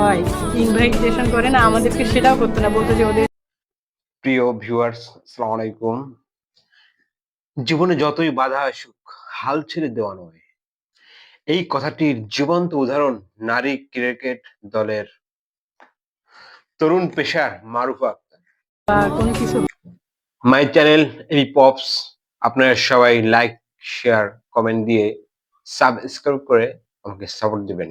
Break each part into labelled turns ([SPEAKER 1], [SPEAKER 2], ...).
[SPEAKER 1] হয় ইনভাইটেশন করে না আমাদেরকে সেটাও করতো না বলতো যে ওদের
[SPEAKER 2] প্রিয় ভিউয়ার্স আসসালামু আলাইকুম। জীবনে যতই বাধা আসুক হাল ছেড়ে দেওয়া নয়। এই কথাটির জীবন্ত উদাহরণ নারী ক্রিকেট দলের তরুণ পেশার মারুফা আক্তার।
[SPEAKER 1] কোনো কিছু
[SPEAKER 2] মাই চ্যানেল এই পপস আপনারা সবাই লাইক শেয়ার কমেন্ট দিয়ে সাবস্ক্রাইব করে আমাকে সাপোর্ট দিবেন।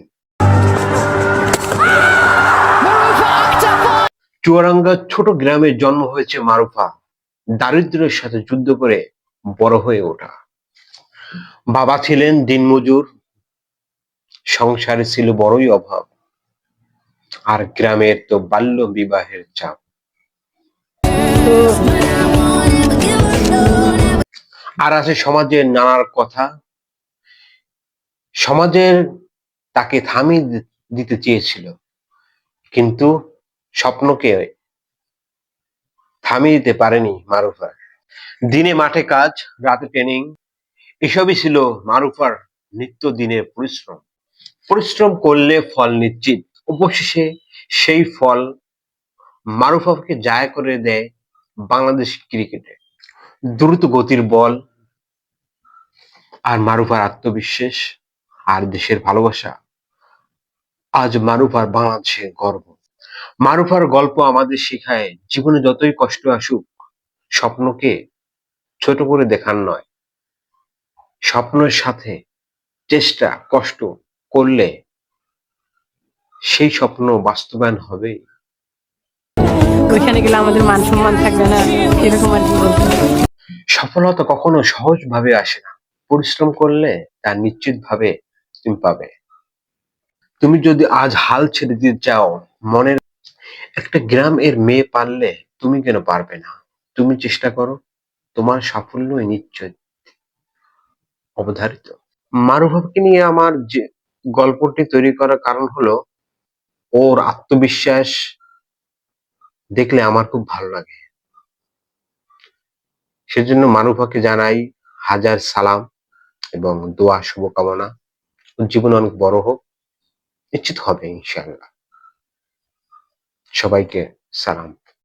[SPEAKER 2] চুয়াডাঙ্গা ছোট গ্রামে জন্ম হয়েছে মারুফা। দারিদ্র্যের সাথে যুদ্ধ করে বড় হয়ে ওঠা। বাবা ছিলেন দিনমজুর, সংসারে ছিল বড়ই অভাব। আর গ্রামের তো বাল্য বিবাহের চাপ। আর আছে সমাজের নানার কথা। সমাজের তাকে থামিয়ে দিতে চেয়েছিল। কিন্তু স্বপ্নকে থামিয়ে দিতে পারেনি মারুফার। দিনে মাঠে কাজ, রাতে ট্রেনিং এসবই ছিল মারুফার নিত্য দিনের পরিশ্রম। পরিশ্রম করলে ফল নিশ্চিত। অবশেষে সেই ফল মারুফাকে জায় করে দেয় বাংলাদেশ ক্রিকেটে। দ্রুত গতির বল আর মারুফার আত্মবিশ্বাস আর দেশের ভালোবাসা। আজ মারুফার বাংলাদেশের গর্ব। মারুফার গল্প আমাদের শেখায় জীবনে যতই কষ্ট আসুক স্বপ্নকে ছোট করে দেখার নয়। স্বপ্নের সাথে চেষ্টা কষ্ট করলে সেই স্বপ্ন বাস্তবায়ন হবে।
[SPEAKER 1] ওইখানে গেলে আমাদের মান সম্মান থাকবে না এরকম আর কি
[SPEAKER 2] সফলতা কখনো সহজভাবে আসে না। পরিশ্রম করলে তা নিশ্চিতভাবে তুমি পাবে। তুমি যদি আজ হাল ছেড়ে দিতে চাও মনের একটা গ্রাম এর মেয়ে পারলে তুমি কেন পারবে না? তুমি চেষ্টা করো, তোমার সাফল্যই নিশ্চয় অবধারিত। মারুভাবকে নিয়ে আমার যে গল্পটি তৈরি করার কারণ হলো, ওর আত্মবিশ্বাস দেখলে আমার খুব ভালো লাগে। সেজন্য মারুফাকে জানাই হাজার সালাম এবং দোয়া, শুভকামনা। জীবন অনেক বড় হোক, নিশ্চিত হবে ইনশাআল্লাহ। সবাইকে সালাম।